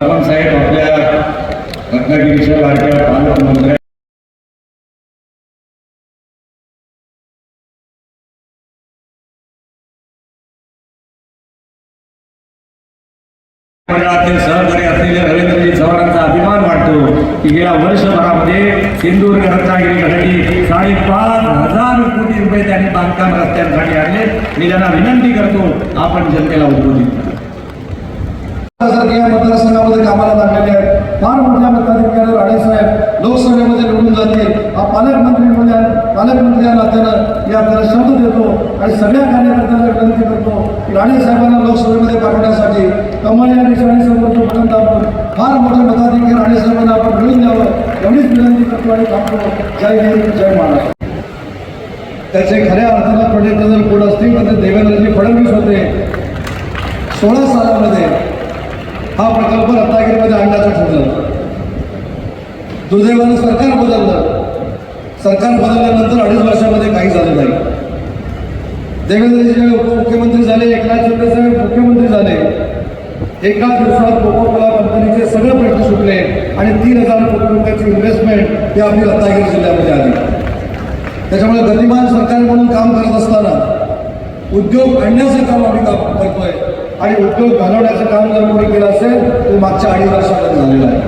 साहेब आपल्या रत्नागिरीच्या लाडक्या पालकमंत्र्या सहकारी असलेल्या रवींद्रजी चव्हाणांचा अभिमान वाटतो की गेल्या वर्षभरामध्ये सिंधुदुर्ग रत्नागिरीसाठी साडेपाच हजार कोटी रुपये त्यांनी बांधकाम रस्त्यांसाठी आणले. मी त्यांना विनंती करतो आपण जनतेला उद्बोधित करा. या मतदारसंघामध्ये कामाला लागलेले आहेत. फार मोठ्या मताधिक्याने राणेसाहेब लोकसभेमध्ये निवडून जातील. हा पालकमंत्री म्हणजे पालकमंत्री या नात्यानं या आपल्याला शब्द देतो आणि सगळ्या कार्यकर्त्यांना विनंती करतो राणेसाहेबांना लोकसभेमध्ये पाठवण्यासाठी कमल या निशाणीसमोरचं बटन आपण फार मोठे मताधिकारी राणेसाहेबांना आपण मिळून द्यावं. एवढीच विनंती करतो आणि थांबतो जय हिंद जय महाराष्ट्र. त्याचे खऱ्या अर्थानं प्रोजेक्ट जर कोण असतील तर ते देवेंद्रजी फडणवीस होते. सोळा सालामध्ये हा प्रकल्प रत्नागिरीमध्ये आणण्याचा ठरलं. दुर्दैवानं सरकार बदललं. सरकार बदलल्यानंतर अडीच वर्षामध्ये काही झालं नाही. देवेंद्रजी उपमुख्यमंत्री झाले एकनाथ शिंदे साहेब मुख्यमंत्री झाले. एका दिवसात कोकोकोला कंपनीचे सगळे प्रश्न सुटले आणि तीन हजार कोटी रुपयाची इन्व्हेस्टमेंट ही आपली रत्नागिरी जिल्ह्यामध्ये आली. त्याच्यामुळे गतिमान सरकार म्हणून काम करत असताना उद्योग आणण्याचं काम आम्ही काम करतोय. आणि उद्योग घालवण्याचं काम जर कोणी केलं असेल तर मागच्या अडीच वर्षात झालेलं आहे.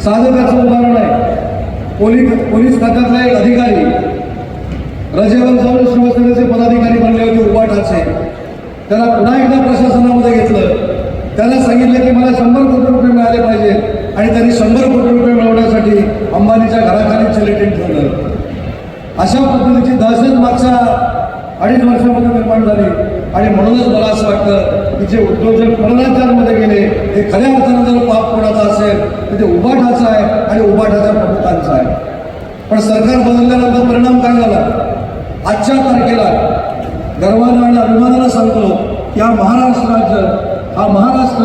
साधं त्याचं उदाहरण आहे. पोलीस पोलीस खात्यातला एक अधिकारी रजेवर जाऊन शिवसेनेचे पदाधिकारी बनले होते उपाठाचे त्याला पुन्हा एकदा प्रशासनामध्ये घेतलं. त्याला सांगितलं की मला शंभर कोटी रुपये मिळाले पाहिजे आणि त्यांनी शंभर कोटी रुपये मिळवण्यासाठी अंबानीच्या घराखाली चलेटिंग ठेवलं. अशा पद्धतीची दहशत मागच्या अडीच वर्षामध्ये निर्माण झाली. आणि म्हणूनच मला असं वाटतं की जे उद्योजक परराज्यांमध्ये गेले ते खऱ्या अर्थानं जर पाप कोणाचा असेल तर ते उबाठाचा आहे आणि उभाठाच्या प्रमुखांचा आहे. पण सरकार बदलल्यानंतर परिणाम काय झाला? आजच्या तारखेला गर्वानं आणि अभिमानानं सांगतो की हा महाराष्ट्र राज्य हा महाराष्ट्र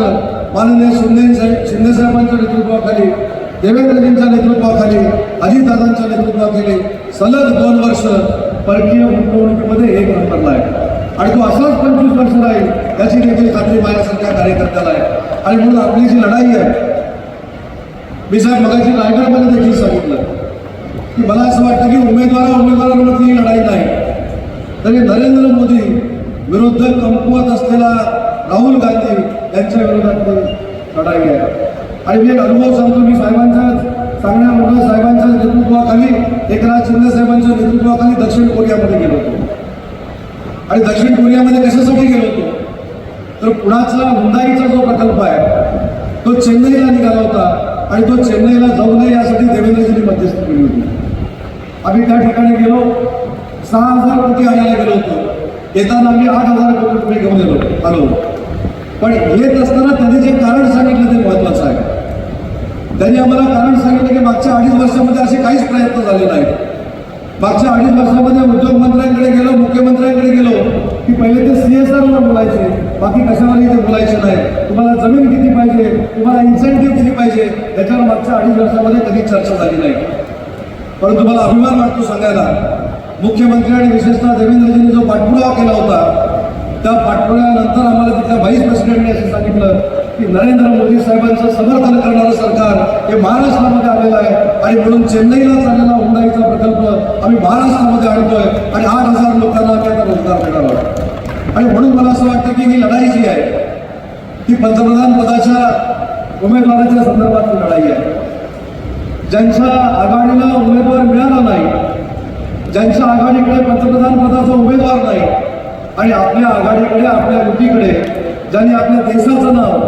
माननीय शिंदे शिंदेसाहेबांच्या नेतृत्वाखाली देवेंद्रजींच्या नेतृत्वाखाली अजितदादांच्या नेतृत्वाखाली सलग दोन वर्ष परकीय गुंतवणुकीमध्ये एक नंबरला आहे. आणि तो असाच पंचवीस वर्ष राहील याची देखील खात्री माझ्यासारख्या कार्यकर्त्याला आहे. आणि म्हणून आपली जी लढाई आहे मी साहेब मगाशी रायगडमध्ये देखील सांगितलं. की मला असं वाटतं की उमेदवारा उमेदवारांवरती ही लढाई नाही. तरी नरेंद्र मोदी विरुद्ध कमकुवत असलेला राहुल गांधी यांच्या विरोधात लढाई आहे. आणि मी एक अनुभव सांगतो मी साहेबांच्या सांगण्यामुळे साहेबांच्या नेतृत्वाखाली एकनाथ शिंदे साहेबांच्या नेतृत्वाखाली दक्षिण कोरियामध्ये गेलो होतो. आणि दक्षिण कोरियामध्ये कशासाठी गेलो होतो? तर पुण्याचा हुंदाईचा जो प्रकल्प आहे तो चेन्नईला निघाला होता आणि तो चेन्नईला जाऊ नये यासाठी देवेंद्रजींनी मध्यस्थी केली होती. आम्ही त्या ठिकाणी गेलो सहा हजार कोटी आणायला गेलो होतो. येताना आम्ही आठ हजार कोटी रुपये घेऊन गेलो आलो. पण येत असताना त्यांनी जे कारण सांगितलं ते महत्वाचं आहे. त्यांनी आम्हाला कारण सांगितलं की मागच्या अडीच वर्षामध्ये असे काहीच प्रयत्न झाले नाहीत. मागच्या अडीच वर्षामध्ये उद्योगमंत्र्यांकडे गेलो मुख्यमंत्र्यांकडे गेलो की पहिले ते सी एस आरला बोलायचे बाकी कशावरही ते बोलायचे नाही. तुम्हाला जमीन किती पाहिजे तुम्हाला इन्सेंटिव्ह किती पाहिजे याच्यावर मागच्या अडीच वर्षामध्ये कधी चर्चा झाली नाही. परंतु मला अभिमान वाटतो सांगायला मुख्यमंत्री आणि विशेषतः देवेंद्रजींनी जो पाठपुरावा केला होता त्या पाठपुराव्यानंतर आम्हाला तिथल्या व्हाईस प्रेसिडेंटने असं सांगितलं की नरेंद्र मोदी साहेबांचं समर्थन करणारं सरकार हे महाराष्ट्रामध्ये आलेलं आहे आणि म्हणून चेन्नईला चाललेला आम्ही महाराष्ट्रामध्ये आणतोय आणि आठ हजार लोकांना आम्ही आता रोजगार मिळाला आणि म्हणून मला असं वाटतं की ही लढाई जी आहे ती पंतप्रधान पदाच्या उमेदवाराच्या संदर्भातली लढाई आहे. ज्यांच्या आघाडीला उमेदवार मिळाला नाही ज्यांच्या आघाडीकडे पंतप्रधान पदाचा उमेदवार नाही आणि आपल्या आघाडीकडे आपल्या युतीकडे ज्यांनी आपल्या देशाचं नाव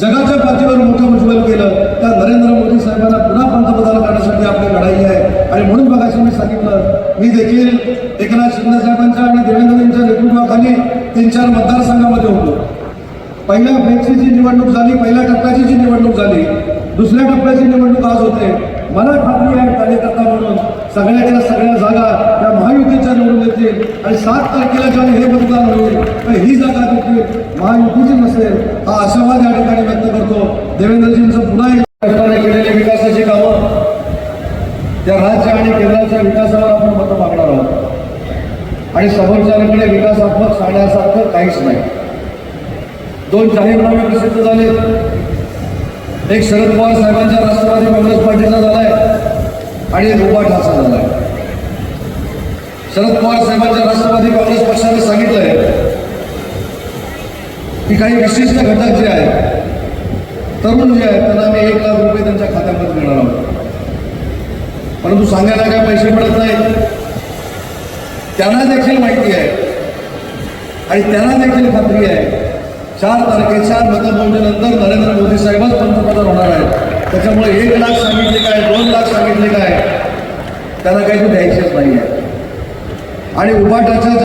जगाच्या पाठीवर मोठं उज्ज्वल केलं. त्या नरेंद्र मोदी साहेबांना पुन्हा पंतप्रधान करण्यासाठी आपली लढाई आहे. आणि म्हणून बघायचं मी सांगितलं मी देखील एकनाथ शिंदे साहेबांच्या आणि देवेंद्रजींच्या नेतृत्वाखाली तीन चार मतदारसंघामध्ये होतो. पहिल्या फेजची जी निवडणूक झाली पहिल्या टप्प्याची जी निवडणूक झाली. दुसऱ्या टप्प्याची निवडणूक आज होते. मला खात्री आहे कार्यकर्ता म्हणून सगळ्याच्या सगळ्या जागा त्या महायुतीच्या निवडून येतील. आणि सात तारखेला जेव्हा हे मतदान होईल तर ही जागा देखील महायुतीची नसेल हा आशावाद या देवेंद्रजींचं पुन्हा एकदा केलेल्या विकासाची कामं त्या राज्य आणि केंद्राच्या विकासावर आपण मत मागणार आहोत. आणि समोरच्याकडे विकासात्मक सांगण्यासारखं काहीच नाही. दोन जाहीरनामे प्रसिद्ध झाले एक शरद पवार साहेबांच्या राष्ट्रवादी काँग्रेस पार्टीचा झालाय आणि एक उभाठाचा झालाय. शरद पवार साहेबांच्या राष्ट्रवादी काँग्रेस पक्षाने सांगितलंय की काही विशिष्ट घटक जे आहेत तरुण जे आहेत त्यांना आम्ही एक लाख रुपये त्यांच्या खात्यामध्ये देणार आहोत. परंतु सांगायला काय पैसे पडत नाहीत? त्यांना देखील माहिती आहे. आणि त्यांना देखील खात्री आहे. चार तारखेच्या मतमोजणीनंतर नरेंद्र मोदी साहेबच पंतप्रधान होणार आहेत. त्याच्यामुळे एक लाख सांगितले काय दोन लाख सांगितले काय त्यांना काही द्यायचेच नाही आहे आणि उपाटाच्या